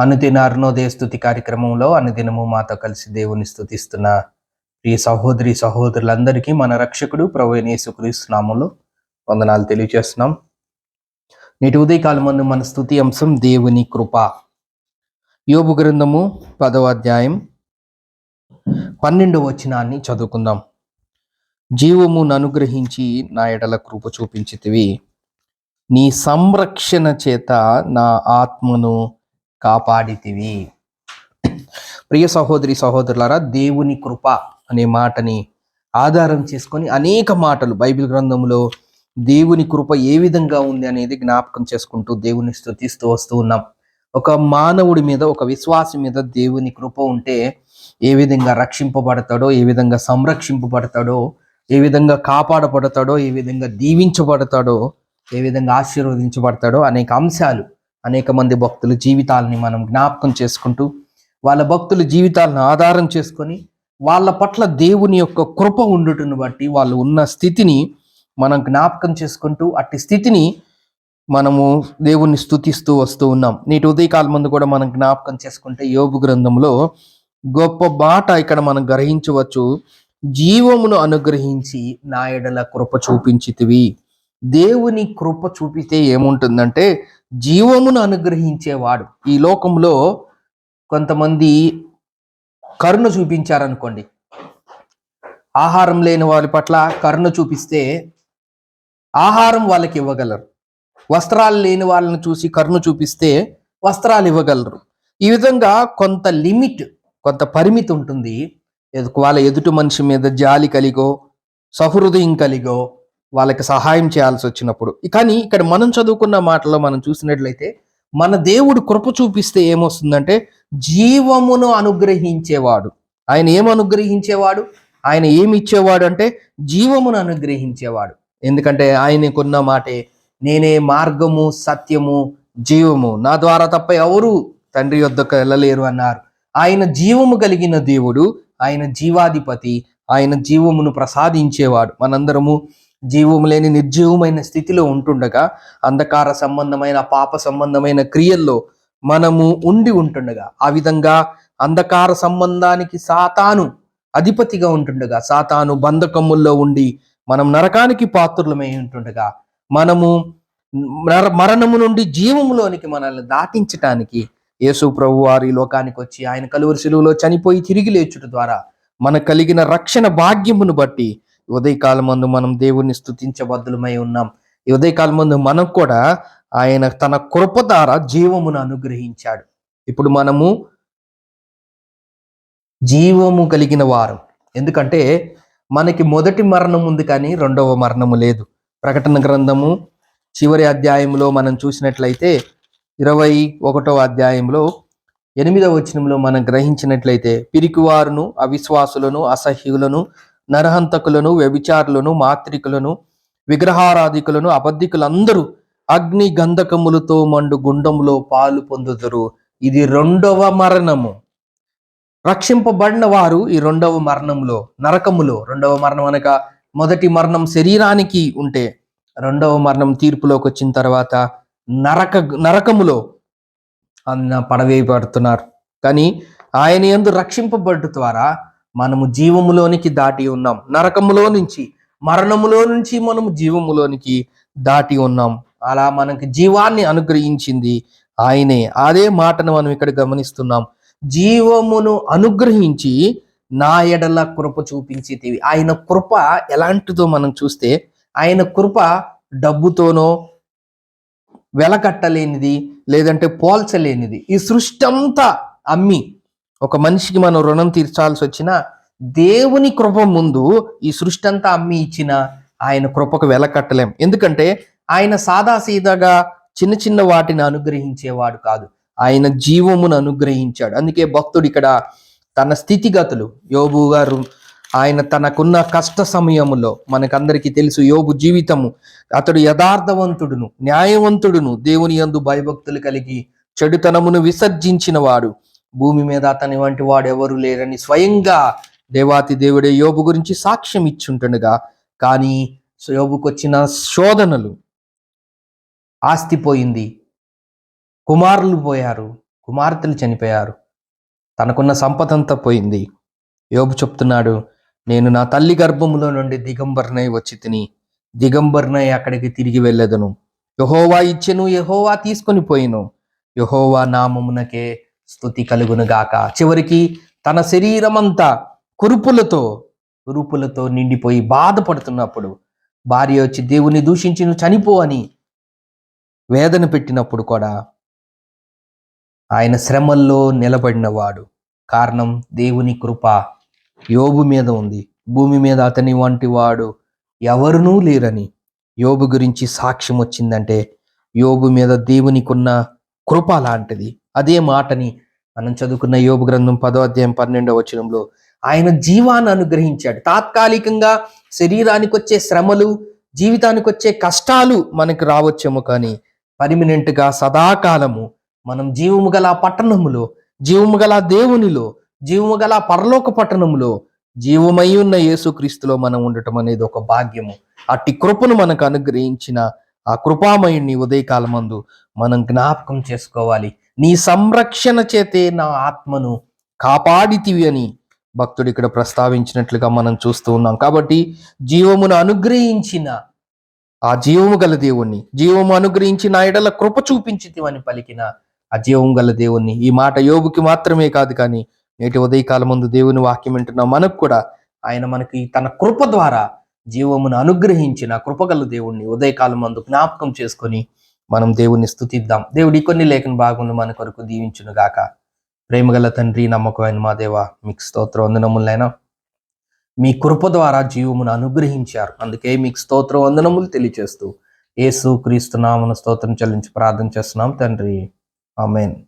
అనుదిన అరుణోదయ స్థుతి కార్యక్రమంలో అనుదినము మాతో కలిసి దేవుని స్థుతిస్తున్న ప్రియ సహోదరి సహోదరులందరికీ మన రక్షకుడు ప్రభు అయిన వందనాలు తెలియజేస్తున్నాం. నేటి ఉదయకాలం మన స్థుతి అంశం దేవుని కృప. యోబు గ్రంథము పదవ అధ్యాయం పన్నెండవ వచనాన్ని చదువుకుందాం. జీవమును అనుగ్రహించి నా ఎడల కృప చూపించితివి. నీ సంరక్షణ చేత నా ఆత్మను కాపాడితివి. ప్రియ సహోదరి సహోదరులారా దేవుని కృప అనే మాటని ఆధారం చేసుకొని అనేక మాటలు బైబిల్ గ్రంథంలో దేవుని కృప ఏ విధంగా ఉంది అనేది జ్ఞాపకం చేసుకుంటూ దేవుని స్థుతిస్తూ వస్తూ ఉన్నాం. ఒక మానవుడి మీద ఒక విశ్వాసం మీద దేవుని కృప ఉంటే ఏ విధంగా రక్షింపబడతాడో ఏ విధంగా సంరక్షింపబడతాడో ఏ విధంగా కాపాడబడతాడో ఏ విధంగా దీవించబడతాడో ఏ విధంగా ఆశీర్వదించబడతాడో అనేక అంశాలు అనేక మంది భక్తుల జీవితాలని మనం జ్ఞాపకం చేసుకుంటూ వాళ్ళ భక్తుల జీవితాలను ఆధారం చేసుకొని వాళ్ళ పట్ల దేవుని యొక్క కృప ఉండుటను బట్టి వాళ్ళు ఉన్న స్థితిని మనం జ్ఞాపకం చేసుకుంటూ అట్టి స్థితిని మనము దేవుణ్ణి స్తుతిస్తూ వస్తూ ఉన్నాం. నేటి ఉదయకాలం ముందు కూడా మనం జ్ఞాపకం చేసుకుంటే యోగు గ్రంథంలో గొప్ప బాట ఇక్కడ మనం గ్రహించవచ్చు. జీవమును అనుగ్రహించి నాయడల కృప చూపించితివి. దేవుని కృప చూపితే ఏముంటుందంటే జీవమును అనుగ్రహించేవాడు. ఈ లోకంలో కొంతమంది కరుణ చూపించారనుకోండి. ఆహారం లేని వారి పట్ల కరుణ చూపిస్తే ఆహారం వాళ్ళకి ఇవ్వగలరు. వస్త్రాలు లేని వాళ్ళని చూసి కరుణ చూపిస్తే వస్త్రాలు ఇవ్వగలరు. ఈ విధంగా కొంత లిమిట్ కొంత పరిమితి ఉంటుంది. వాళ్ళ ఎదుటి మనిషి మీద జాలి కలిగో సహృదయం కలిగో వాళ్ళకి సహాయం చేయాల్సి వచ్చినప్పుడు. కానీ ఇక్కడ మనం చదువుకున్న మాటలో మనం చూసినట్లయితే మన దేవుడు కృప చూపిస్తే ఏమొస్తుందంటే జీవమును అనుగ్రహించేవాడు. ఆయన ఏం అనుగ్రహించేవాడు? ఆయన ఏమి ఇచ్చేవాడు అంటే జీవమును అనుగ్రహించేవాడు. ఎందుకంటే ఆయనకున్న మాటే నేనే మార్గము సత్యము జీవము. నా ద్వారా తప్ప ఎవరు తండ్రి యొద్దకు వెళ్ళలేరు అన్నారు. ఆయన జీవము కలిగిన దేవుడు ఆయన జీవాధిపతి ఆయన జీవమును ప్రసాదించేవాడు. మనందరము జీవము లేని నిర్జీవమైన స్థితిలో ఉంటుండగా అంధకార సంబంధమైన పాప సంబంధమైన క్రియల్లో మనము ఉండి ఉంటుండగా ఆ విధంగా అంధకార సంబంధానికి సాతాను అధిపతిగా ఉంటుండగా సాతాను బంధకముల్లో ఉండి మనం నరకానికి పాత్రులమై ఉంటుండగా మనము మర మరణము నుండి జీవములోనికి మనల్ని దాటించటానికి యేసు ప్రభు వారి లోకానికి వచ్చి ఆయన కలువరి శిలువలో చనిపోయి తిరిగి లేచుట ద్వారా మనకు కలిగిన రక్షణ భాగ్యమును బట్టి ఉదయకాలం మందు మనం దేవుణ్ణి స్థుతించబద్దులమై ఉన్నాం. ఈ ఉదయకాలం మందు మనకు కూడా ఆయన తన కృప ద్వారా జీవమును అనుగ్రహించాడు. ఇప్పుడు మనము జీవము కలిగిన వారం. ఎందుకంటే మనకి మొదటి మరణం ఉంది కానీ రెండవ మరణము లేదు. ప్రకటన గ్రంథము చివరి అధ్యాయంలో మనం చూసినట్లయితే ఇరవై ఒకటవ అధ్యాయంలో ఎనిమిదవ వచనంలో మనం గ్రహించినట్లయితే పిరికివారును అవిశ్వాసులను అసహ్యులను నరహంతకులను వ్యభిచారులను మాత్రికులను విగ్రహారాధికులను అబద్ధికులందరూ అగ్ని గంధకములతో మండు గుండంలో పాలు పొందుదురు. ఇది రెండవ మరణము. రక్షింపబడిన వారు ఈ రెండవ మరణంలో నరకములో. రెండవ మరణం అనగా మొదటి మరణం శరీరానికి ఉంటే రెండవ మరణం తీర్పులోకి వచ్చిన తర్వాత నరక నరకములో అన్న పడవేయబడుతున్నారు. కానీ ఆయన యందు రక్షింపబడ్డ ద్వారా మనము జీవములోనికి దాటి ఉన్నాం. నరకములో నుంచి మరణములో నుంచి మనము జీవములోనికి దాటి ఉన్నాం. అలా మనకి జీవాన్ని అనుగ్రహించింది ఆయనే. అదే మాటను మనం ఇక్కడ గమనిస్తున్నాం. జీవమును అనుగ్రహించి నా ఎడల కృప చూపించితివి ఆయన కృప ఎలాంటిదో మనం చూస్తే ఆయన కృప డబ్బుతోనో వెలకట్టలేనిది లేదంటే పోల్చలేనిది. ఈ సృష్టి అంతా అమ్మి ఒక మనిషికి మనం రుణం తీర్చాల్సి వచ్చినా దేవుని కృప ముందు ఈ సృష్టి అంతా అమ్మి ఇచ్చిన ఆయన కృపకు వెలకట్టలేం ఎందుకంటే ఆయన సాదాసీదాగా చిన్న చిన్న వాటిని అనుగ్రహించేవాడు కాదు. ఆయన జీవమును అనుగ్రహించాడు. అందుకే భక్తుడు ఇక్కడ తన స్థితిగతులు యోబు గారు ఆయన తనకున్న కష్ట సమయములో మనకందరికీ తెలుసు యోబు జీవితము. అతడు యథార్థవంతుడును న్యాయవంతుడును దేవుని యందు భయభక్తులు కలిగి చెడుతనమును విసర్జించిన వాడు భూమి మీద అతని వంటి వాడు ఎవరు లేరని స్వయంగా దేవాతి దేవుడే యోబు గురించి సాక్ష్యం ఇచ్చుంటుండగా కానీ యోబుకు వచ్చిన శోధనలు ఆస్తి పోయింది కుమారులు పోయారు కుమార్తెలు చనిపోయారు తనకున్న సంపద అంతా పోయింది. యోబు చెప్తున్నాడు నేను నా తల్లి గర్భములో నుండి దిగంబరనై వచ్చి తిని దిగంబరనై అక్కడికి తిరిగి వెళ్ళేదను. యహోవా ఇచ్చెను యహోవా తీసుకొని పోయిను. యహోవా నామమునకే స్థుతి కలుగునుగాక. చివరికి తన శరీరమంతా కురుపులతో కురుపులతో నిండిపోయి బాధపడుతున్నప్పుడు భార్య వచ్చి దేవుని దూషించి నువ్వు చనిపో అని వేదన పెట్టినప్పుడు కూడా ఆయన శ్రమల్లో నిలబడినవాడు. కారణం దేవుని కృప. యోబు మీద ఉంది. భూమి మీద అతని వంటి వాడు ఎవరునూ లేరని యోబు గురించి సాక్ష్యం వచ్చిందంటే యోబు మీద దేవునికున్న కృప లాంటిది. అదే మాటని మనం చదువుకున్న యోగ గ్రంథం పదో అధ్యాయం పన్నెండవ వచనంలో ఆయన జీవాన్ని అనుగ్రహించాడు. తాత్కాలికంగా శరీరానికి వచ్చే శ్రమలు జీవితానికి వచ్చే కష్టాలు మనకు రావచ్చేమో కానీ పర్మినెంట్గా సదాకాలము మనం జీవము గల పట్టణములో జీవము గల దేవునిలో జీవము గల పరలోక పట్టణములో జీవమై ఉన్న యేసుక్రీస్తులో మనం ఉండటం అనేది ఒక భాగ్యము. అట్టి కృపను మనకు అనుగ్రహించిన ఆ కృపామయుణ్ణి ఉదయకాలమందు మనం జ్ఞాపకం చేసుకోవాలి. నీ సంరక్షణ చేతే నా ఆత్మను కాపాడితివి అని భక్తుడు ఇక్కడ ప్రస్తావించినట్లుగా మనం చూస్తూ ఉన్నాం. కాబట్టి జీవమును అనుగ్రహించిన ఆ జీవము గల దేవుణ్ణి జీవము అనుగ్రహించి నా ఎడల కృప చూపించితివని పలికిన ఆ జీవం గల దేవుణ్ణి. ఈ మాట యోగుకి మాత్రమే కాదు కానీ నేటి ఉదయకాలం ముందు దేవుని వాక్యం వింటున్న మనకు కూడా ఆయన మనకి తన కృప ద్వారా జీవమును అనుగ్రహించిన కృపగల దేవుణ్ణి ఉదయకాలం మందు జ్ఞాపకం చేసుకొని మనం దేవుణ్ణి స్థుతిద్దాం దేవుడి కొన్ని లేఖన భాగంలో మన కొరకు దీవించును గాక. ప్రేమగల తండ్రి నమ్మకమైన మా దేవ మీకు స్తోత్రం వందనములైనా మీ కృప ద్వారా జీవమును అనుగ్రహించారు. అందుకే మీకు స్తోత్రం వందనములు తెలియచేస్తూ ఏసు క్రీస్తు నామను స్తోత్రం చెల్లించి ప్రార్థన చేస్తున్నాం తండ్రి. ఆమెన్.